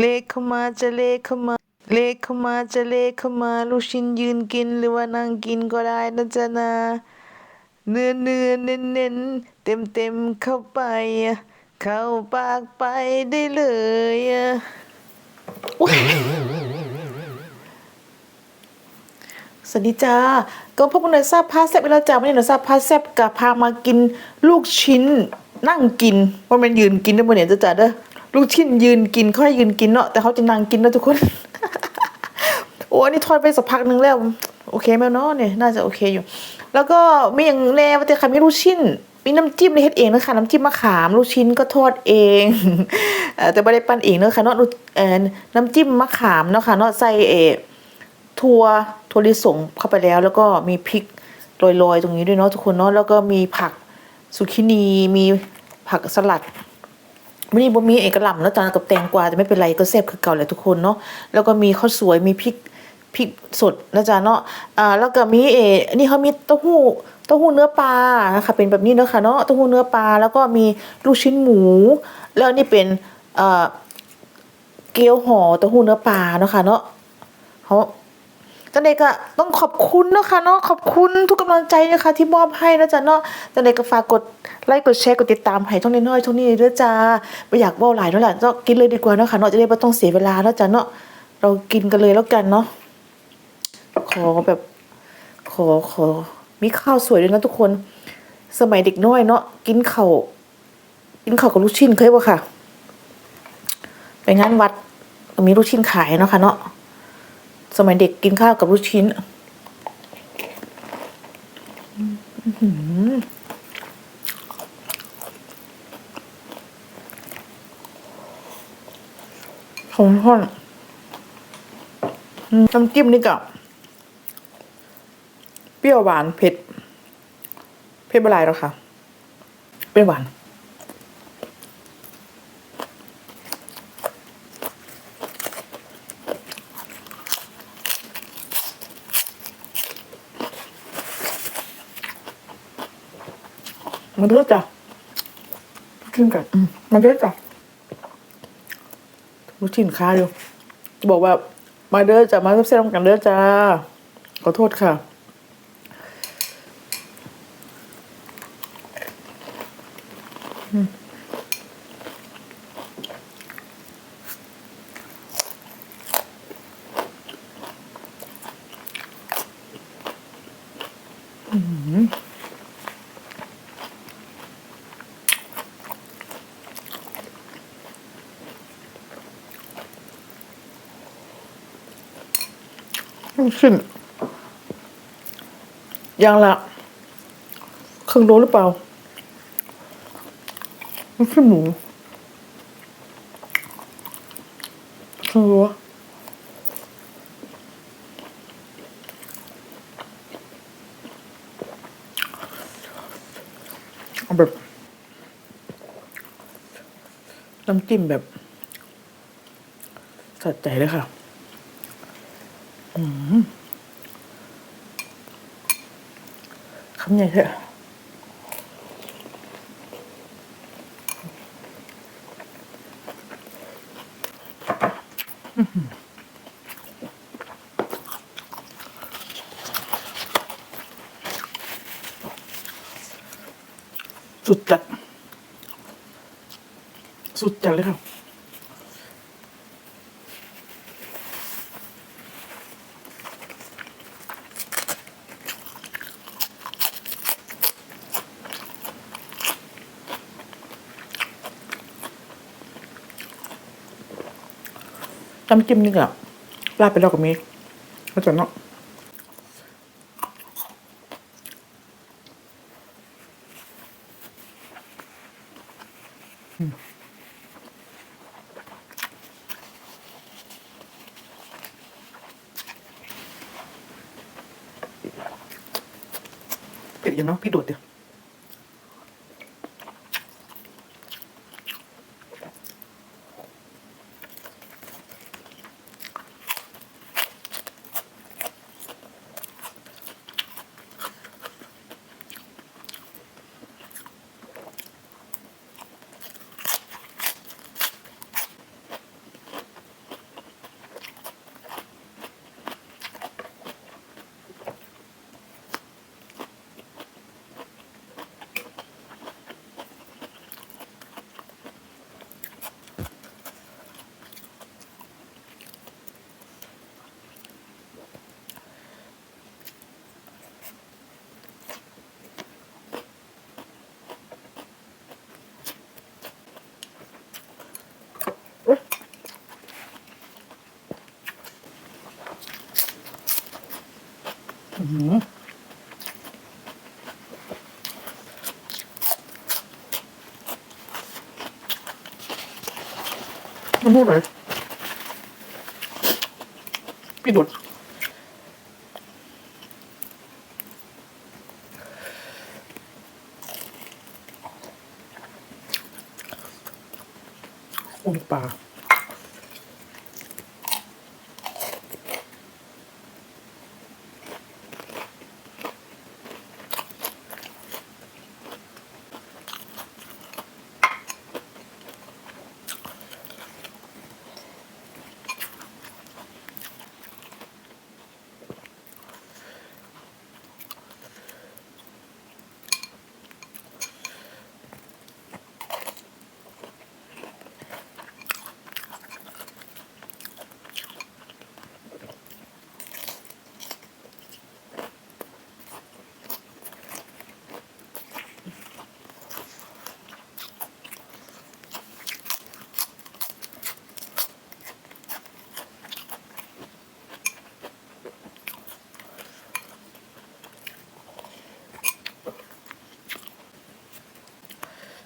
เลขเข้ามาจะเลขเข้ามา เลขเข้ามาจะเลขเข้ามา ลูกชิ้นยืนกินหรือว่านั่งกินก็ได้นะจ๊ะนะ เนื้อเนื้อเน้นเน้นเต็มเต็มเข้าไป เข้าปากไปได้เลยอะสวัสดีจ้า ก็พวกคุณหน่อยทราบพาแซบไปแล้วจ้าวันนี้หน่อยทราบพาแซบกับพามากินลูกชิ้นนั่งกินว่ามันยืนกินได้บนเนี่ยจ้าจ้าเด้อ ลูกชิ้นยืนกินเขาให้ยืนกินเนาะแต่เขาจะนั่งกินนะทุกคน โอ้อันนี่ทอดไปสักพักหนึ่งแล้ว โอเคไหมเนาะเนี่ยน่าจะโอเคอยู่ แล้วก็มีอย่างแน่ว่าแต่ใค่ะมีลูกชิ้นมีน้ำจิ้มในเฮ็ดเองนะคะน้ำจิ้มมะขาม ลูกชิ้นก็ทอดเองแต่ไม่ได้ปั้นเองเนอะค่ะเนาะลูกเอ่อน้ำจิ้มมะขามเนาะค่ะเนาะใส่เอถั่วถั่วลิสงเข้าไปแล้ว แล้วก็มีพริกโรยๆตรงนี้ด้วยเนาะทุกคนเนาะแล้วก็มีผักสุกินีมีผักสลัด วันนี้บ่มีเอกลักษณ์แล้วจานกับแตงกวาแต่ไม่เป็นไรก็แซ่บคือเก่าแหละทุกคนเนาะแล้วก็มีข้าวสวยมีพริกพริกสดนะจ๊ะเนาะอ่าแล้วก็มีเอนนี้เขามีเต้าหู้เต้าหู้เนื้อปลานะคะเป็นแบบนี้เนาะค่ะเนาะเต้าหู้เนื้อปลาแล้วก็มีลูกชิ้นหมู แล้วนนี่เป็นเอ่อเกี๊ยวห่อเต้าหู้เนื้อปลาเนาะค่ะเนาะเขา จันเด็กก็ต้องขอบคุณนะคะเนาะขอบคุณทุกกำลังใจนะคะ ที่มอบให้นะจ๊ะเนาะจันเด็กก็ฝากกดไลค์กดแชร์กดติดตามให้ช่องน้อยช่องนี้ด้วยจ้าไม่อยากว่าหลายเท่าไหร่ก็กินเลยดีกว่าเนาะค่ะเนาะจะได้ไม่ต้องเสียเวลาแล้วจ้ะเนาะเรากินกันเลยแล้วกันเนาะขอแบบขอขอมีข้าวสวยด้วยนะทุกคน สมัยเด็กน้อยเนาะกินข้าวกินข้าวกับลูกชิ้นเคยป่ะค่ะ ไปงานวัดมีลูกชิ้นขายเนาะค่ะเนาะ สมัยเด็กกินข้าวกับลูกชิ้นอื้อหือของทอดน้ำจิ้มนี่กับเปรี้ยวหวานเผ็ด เผ็ดบหลายแล้วค่ะ เปรี้ยวหวาน มาด้วยจ้ะกินกันมาด้วยจ้ะลูกชิ้นค้าอยู่จะบอกว่า มาเด้อจ้ะมาเซ่บๆกันเด้อจ้าขอโทษค่ะ ลูกชิ้นอย่างละครึ่งโลหรือเปล่าลูกชิ้นหมูครึ่งโลเอาแบบน้ำจิ้มแบบสะใจเลยค่ะ คำใหญ่เถอะสุดจัด สุดจัดเลยครับ น้ำจิ้มนี่ก็ราดไปแล้วกับมีเข้าใจเนาะอืมเผ็ดยังเนาะพี่โดดเดียว มันพูดเลยพี่ดุดโอ้ปลา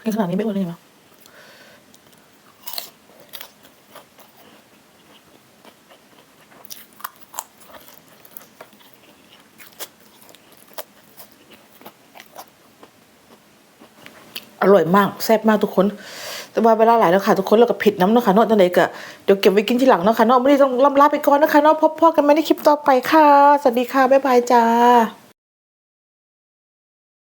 ในขนาดนี้ไม่อ้วนเลยเหรออร่อยมากแซ่บมากทุกคน แต่ว่าเวลาหลายแล้วค่ะ ทุกคนเราก็ผิดน้ำเนาะค่ะนาะจังไดก็เดี๋ยวเก็บไว้กินทีหลังเนาะค่ะนาะไม่ได้ต้องล่ำลาไปก่อนนะคะนาะพบพ่อกันใหม่ในคลิปต่อไปค่ะ สวัสดีค่ะ บ๊ายบายจ้า